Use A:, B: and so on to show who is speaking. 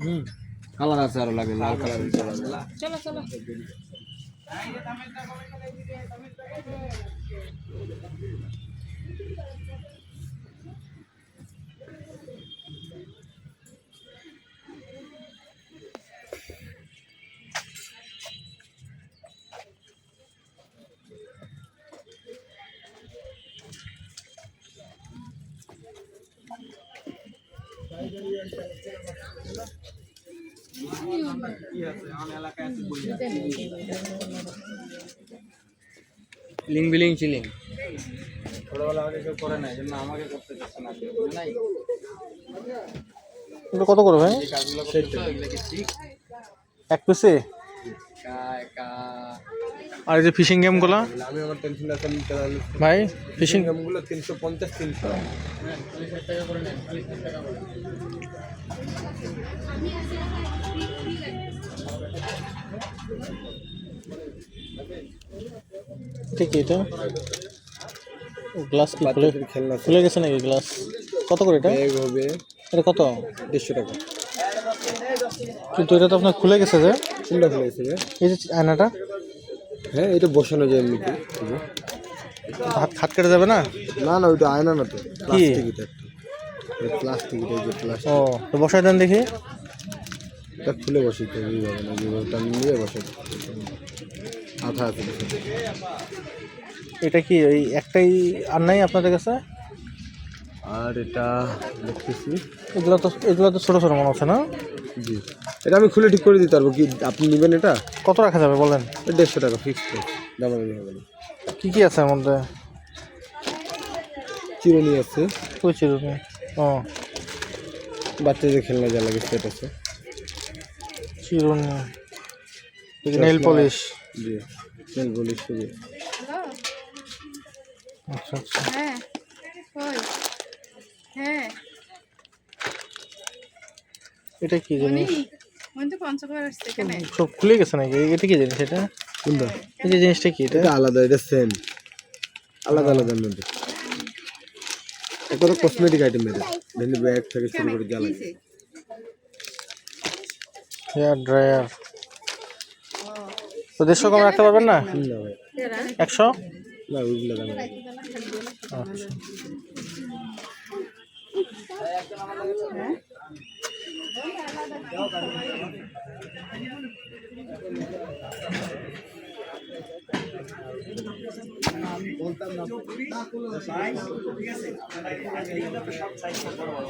A: হুম colour আছে আরও লাগে লাল কালার
B: চলো চলো
A: লিং বিলিং চিলিং।
C: ছোটবেলা আগে কেউ করে নাই জন্য আমাকে করতে চাচ্ছে না নাই।
D: এগুলো কত করে ভাই?
C: কি
D: এক পিসে?
C: একা একা।
D: আর এই যে ফিশিং গেমগুলো
C: আমি আমার টেনশন আছে
D: ভাই ফিশিং
C: গেমগুলো তিনশো পঞ্চাশ তিনশো।
D: ঠিক এটা। গ্লাস কি খুলে
C: খেলনা
D: খুলে গেছে নাকি গ্লাস কত করে এটা?
C: হবে।
D: এটা কত?
C: দেড়শো টাকা।
D: কিন্তু এটা তো আপনার খুলে গেছে যে।
C: খুলে খুলেছে রে
D: এই যে আয়নাটা?
C: হ্যাঁ এটা বসানো যায় এমনিতে
D: হাত হাত কেটে যাবে না?
C: না না ওইটা আয়না না তো প্লাস্টিক এটা প্লাস্টিক এটা যে প্লাস্টিক
D: ও তো বসাই দেন দেখি।
C: এটা খুলে বসিতে হবে এইভাবে না যেভাবে ওটা নিয়ে বসে আঠা আছে
D: এটা কি ওই একটাই আর নাই আপনাদের কাছে?
C: আর এটা দেখতেছি।
D: এগুলো তো এগুলো তো ছোটো ছোটো মনে হচ্ছে না?
C: জি। এটা আমি খুলে ঠিক করে দিতে পারব কি আপনি নেবেন এটা?
D: কত রাখা যাবে বলেন?
C: দেড়শো টাকা ফিক্সড দামাদামি হবে না
D: কি কি আছে এর মধ্যে?
C: চিরুনি আছে।
D: ওই চিরুনি? ও।
C: বাচ্চাদের খেলনা যা লাগে সেট আছে।
D: চিরুনি। Nail polish.
C: জি নেল পলিশ জি
D: আচ্ছা আচ্ছা।
B: হ্যাঁ হ্যাঁ।
D: এটা কি জিনিস?
B: মনি তো পঞ্চগড় আসছে এখানে।
D: সব খুলে গেছে নাকি? এটা কি জিনিস এটা?
C: কোনটা
D: এই যে জিনিসটা কি এটা?
C: আলাদা এটা সেম আলাদা আলাদার মধ্যে একবারে কসমেটিক আইটেম এটা। ভেন্ডি ব্যাগ থেকে শুরু করে যা লাগে
D: হেয়ার ড্রায়ার তো দেড়শো কম রাখতে পারবেন না?
C: ভাই
D: একশো?
C: না ওইগুলো দাম
D: আচ্ছা। আমি বলতাম না ঠিক আছে সব সাইজ বড় বড়